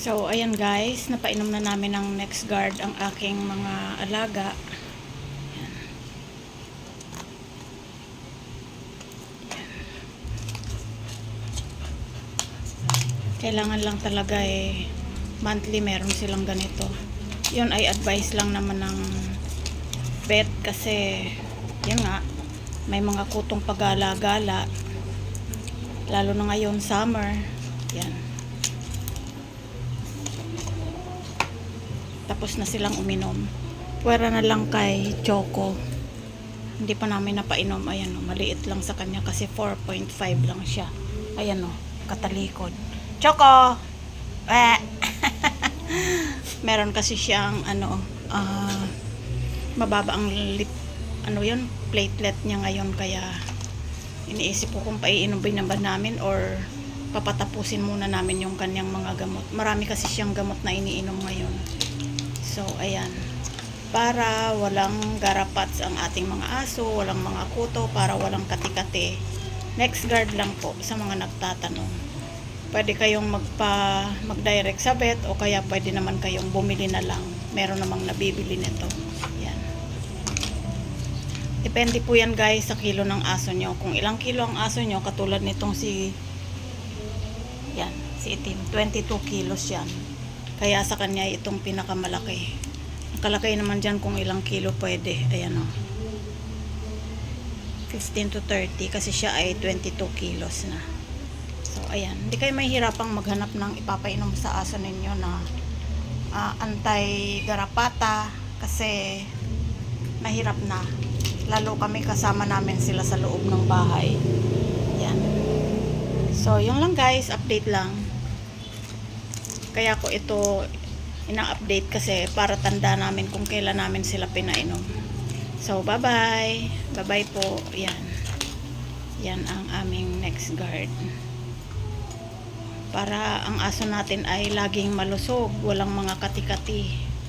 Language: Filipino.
So, ayan guys, napainom na namin ng next guard ang aking mga alaga. Ayan. Kailangan lang talaga eh, monthly meron silang ganito. Yun ay advice lang naman ng vet kasi, yun nga, may mga kutong pagala-gala. Lalo na ngayon, summer. Yan. Tapos na silang uminom. Pwera na lang kay Choco. Hindi pa namin napainom. Ayan o, maliit lang sa kanya kasi 4.5 lang siya. Ayan o, katalikod. Choco! Eh! Meron kasi siyang ano, ah, mababa ang lip, ano yun, platelet niya ngayon kaya iniisip ko kung paiinumin na ba namin or papatapusin muna namin yung kanyang mga gamot. Marami kasi siyang gamot na iniinom ngayon. So, ayan. Para walang garapats ang ating mga aso, walang mga kuto, para walang kati-kati. Next guard lang po sa mga nagtatanong. Pwede kayong magpa, mag-direct sa vet o kaya pwede naman kayong bumili na lang. Meron namang nabibili nito. Yan. Depende po yan guys sa kilo ng aso nyo. Kung ilang kilo ang aso nyo, katulad nitong si yan, si itim. 22 kilos yan. Kaya sa kanya itong pinakamalaki. Nakalagay naman dyan kung ilang kilo pwede. Ayan o. 15 to 30 kasi siya ay 22 kilos na. So, ayan. Hindi kayo mahihirapang maghanap ng ipapainom sa aso ninyo na ah, anti-garapata kasi mahirap na. Lalo kami kasama namin sila sa loob ng bahay. Yan. So, yung lang guys, update lang. Kaya ko ito ina-update kasi para tanda namin kung kailan namin sila pinainom. So, bye-bye. Bye-bye po. Yan. Yan ang aming next guard. Para ang aso natin ay laging malusog, walang mga kati-kati.